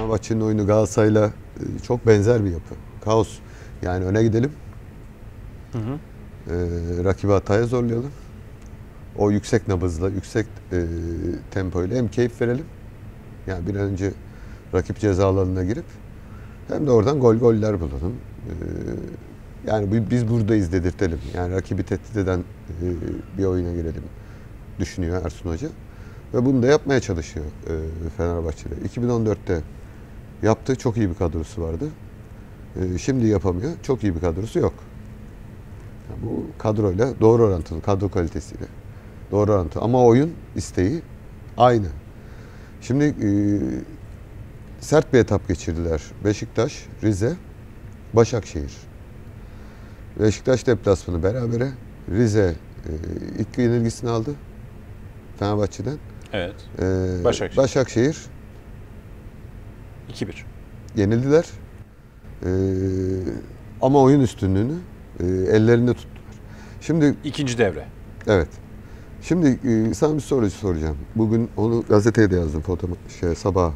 Fenerbahçe'nin oyunu Galatasaray'la e, çok benzer bir yapı. Kaos. Yani öne gidelim. Hı hı. E, rakibi hataya zorlayalım. O yüksek nabızla, yüksek e, tempoyla hem keyif verelim. Yani bir an önce rakip ceza alanına girip hem de oradan gol goller bulalım. E, yani biz buradayız dedirtelim. Yani rakibi tehdit eden e, bir oyuna girelim düşünüyor Ersun Hoca. Ve bunu da yapmaya çalışıyor e, Fenerbahçe'de. 2014'te yaptığı çok iyi bir kadrosu vardı. E, şimdi yapamıyor. Çok iyi bir kadrosu yok. Yani bu kadroyla doğru orantılı, kadro kalitesiyle. Doğru orantılı. Ama oyun isteği aynı. Şimdi e, sert bir etap geçirdiler. Beşiktaş, Rize, Başakşehir. Beşiktaş deplasmanı berabere. Rize e, ilk yenilgisini aldı Fenerbahçe'den. Evet. E, Başakşehir. Başakşehir 2-1. yenildiler. E, ama oyun üstünlüğünü e, ellerinde tuttular. Şimdi İkinci devre. Evet. Şimdi e, sana bir soru soracağım. Bugün onu gazeteye de yazdım foto şey, sabah.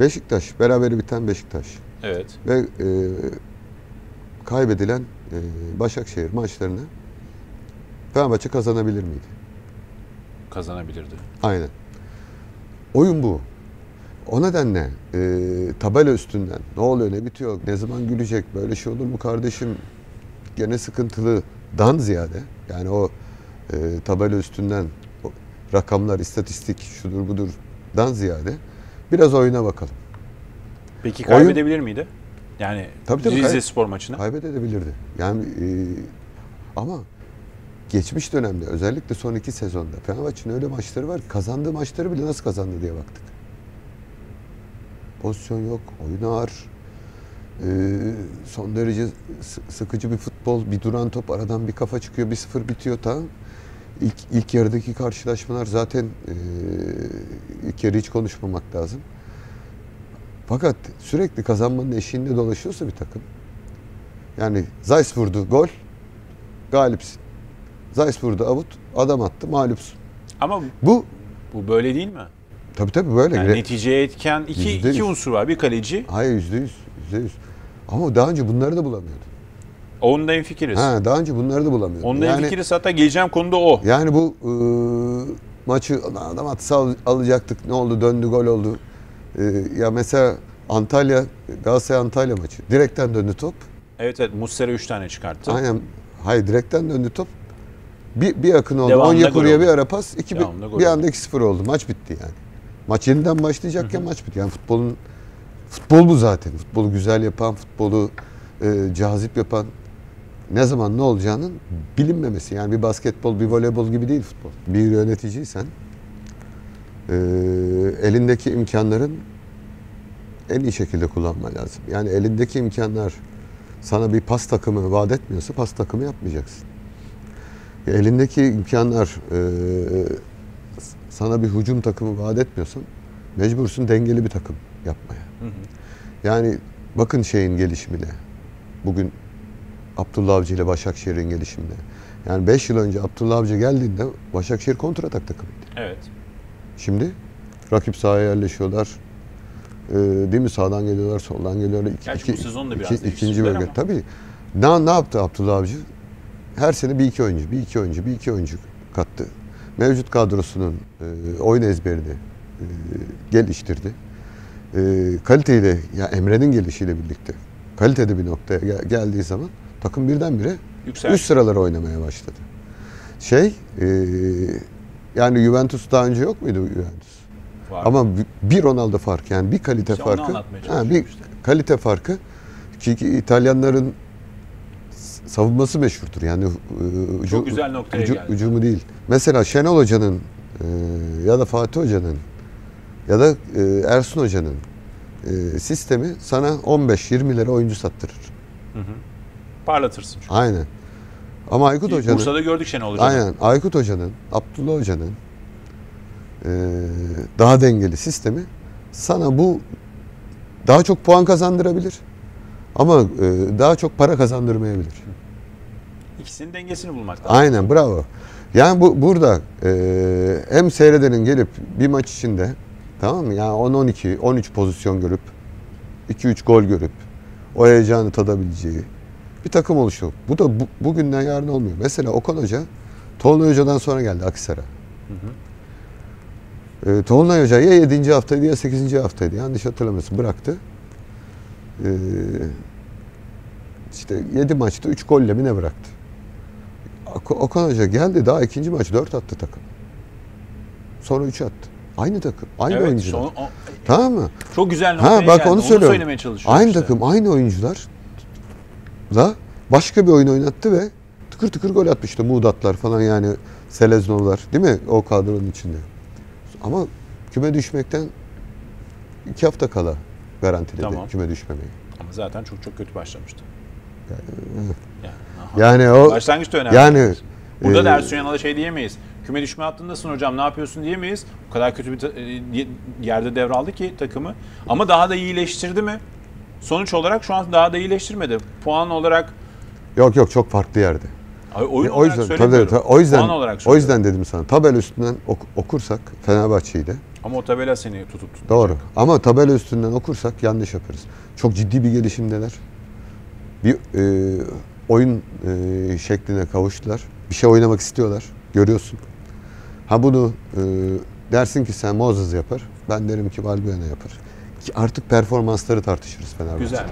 Beşiktaş, beraberi biten Beşiktaş Evet. ve e, kaybedilen e, Başakşehir maçlarını Fenerbahçe kazanabilir miydi? Kazanabilirdi. Aynen. Oyun bu. O nedenle e, tabela üstünden ne oluyor ne bitiyor ne zaman gülecek böyle şey olur mu kardeşim gene sıkıntılı dan ziyade yani o e, tabela üstünden o rakamlar istatistik şudur budur dan ziyade biraz oyuna bakalım. Peki Oyun- kaybedebilir miydi? Yani Tabii, tabii, Rize kay- Spor maçını. Kaybedebilirdi. Yani e, ama geçmiş dönemde özellikle son iki sezonda Fenerbahçe'nin öyle maçları var kazandığı maçları bile nasıl kazandı diye baktık. Pozisyon yok, oyun ağır. E, son derece sı- sıkıcı bir futbol, bir duran top aradan bir kafa çıkıyor, bir sıfır bitiyor tamam. İlk, ilk yarıdaki karşılaşmalar zaten e, ilk yarı hiç konuşmamak lazım. Fakat sürekli kazanmanın eşiğinde dolaşıyorsa bir takım. Yani Zeiss vurdu gol, galipsin. Zeiss vurdu avut, adam attı, mağlupsun. Ama Bu bu böyle değil mi? Tabii tabii böyle. Yani neticeye etken iki, iki unsur var. Bir kaleci. Hayır yüzde yüz, yüzde yüz. Ama daha önce bunları da bulamıyordu. Onda en fikiriz. Ha, daha önce bunları da bulamıyordu. Onda en yani, fikiriz hatta geleceğim konuda o. yani bu ıı, maçı "Lan adam atsa al- alacaktık ne oldu döndü gol oldu. Ee, ya mesela Antalya, Galatasaray Antalya maçı. Direkten döndü top. Evet evet Muslera 3 tane çıkarttı. Aynen. Hayır direkten döndü top. Bir, bir akın oldu. Devamında Onyekuru'ya bir ara pas. Iki, bir, bir anda 2-0 oldu. Maç bitti yani. Maç yeniden başlayacakken maç bitti. Yani futbolun futbol bu zaten. Futbolu güzel yapan, futbolu e, cazip yapan ne zaman ne olacağının bilinmemesi. Yani bir basketbol, bir voleybol gibi değil futbol. Bir yöneticiysen e, elindeki imkanların en iyi şekilde kullanman lazım. Yani elindeki imkanlar sana bir pas takımı vaat etmiyorsa pas takımı yapmayacaksın. Ya elindeki imkanlar e, sana bir hücum takımı vaat etmiyorsa mecbursun dengeli bir takım yapmaya. Hı hı. Yani bakın şeyin gelişimine. Bugün Abdullah Avcı ile Başakşehir'in gelişimine. Yani 5 yıl önce Abdullah Avcı geldiğinde Başakşehir kontratak takımıydı. Evet. Şimdi rakip sahaya yerleşiyorlar. Ee, değil mi? Sağdan geliyorlar, soldan geliyorlar. İki, Gerçi bu sezon da biraz ikinci değiştirdiler bölge. ama. Tabii. Ne, ne yaptı Abdullah Avcı? Her sene bir iki oyuncu, bir iki oyuncu, bir iki oyuncu kattı. Mevcut kadrosunun e, oyun ezberini e, geliştirdi. E, kaliteyle, ya Emre'nin gelişiyle birlikte kalitede bir noktaya gel- geldiği zaman takım birdenbire Yükseldi. üst sıralara oynamaya başladı. Şey, e, yani Juventus daha önce yok muydu Juventus? Var. Ama bir- Ronaldo farkı yani bir kalite İşte farkı. Ha, bir işte. kalite farkı ki İtalyanların savunması meşhurdur. Yani e, Çok güzel noktaya hücu- geldi. hücumu değil. Mesela Şenol Hoca'nın e, ya da Fatih Hoca'nın ya da e, Ersun Hoca'nın e, sistemi sana 15-20 lira oyuncu sattırır. Hı hı. Parlatırsın. çünkü. Aynen. Ama Aykut Hoca'nın Bursa'da gördük Şenol Hoca'yı. Aynen. Aykut Hoca'nın, Abdullah Hoca'nın eee, daha dengeli sistemi sana bu daha çok puan kazandırabilir. Ama eee, daha çok para kazandırmayabilir. İkisinin dengesini bulmak lazım. Aynen bravo. Yani bu burada eee, hem seyredenin gelip bir maç içinde tamam mı? Yani 10 12 13 pozisyon görüp 2-3 gol görüp o heyecanı tadabileceği bir takım oluşuyor. Bu da bu, bugünden yarın olmuyor. Mesela Okan Hoca Tolunay Hoca'dan sonra geldi Akhisar'a. Ee, Tolunay Hoca ya 7. haftaydı ya 8. haftaydı. Yanlış hatırlamıyorsun. Bıraktı. Ee, işte 7 maçta 3 golle mi ne bıraktı? Ok- Okan Hoca geldi daha ikinci maç 4 attı takım. Sonra 3 attı. Aynı takım. Aynı evet, oyuncular. son- o- Tamam mı? çok güzel Ha bak geldi. onu söylüyorum. söylemeye çalışıyorum Aynı işte. takım, aynı oyuncular da başka bir oyun oynattı ve tıkır tıkır gol atmıştı. Muğdatlar falan yani Seleznovlar değil mi o kadronun içinde. Ama küme düşmekten iki hafta kala garantiledi Tamam. küme düşmemeyi. Ama zaten çok çok kötü başlamıştı. Yani, aha. Yani o Başlangıçta önemli. yani Burada e, da Ersun Yanal'a şey diyemeyiz. Küme düşme hattındasın hocam ne yapıyorsun diyemeyiz. O kadar kötü bir e, yerde devraldı ki takımı. Ama daha da iyileştirdi mi? Sonuç olarak şu an daha da iyileştirmedi. Puan olarak, yok yok çok farklı yerde. Ay, oyun o olarak yüzden tabii, tabii, o yüzden o yüzden dedim sana. Tabela üstünden ok- okursak Fenerbahçe'yi de Ama o tabela seni tutup tutup. Doğru. Ama tabela üstünden okursak yanlış yaparız. Çok ciddi bir gelişimdeler. Bir e, oyun e, şekline kavuştular. Bir şey oynamak istiyorlar. Görüyorsun. Ha bunu e, dersin ki sen Moses yapar. Ben derim ki Valbuena yapar. Ki artık performansları tartışırız Fenerbahçe. Güzel.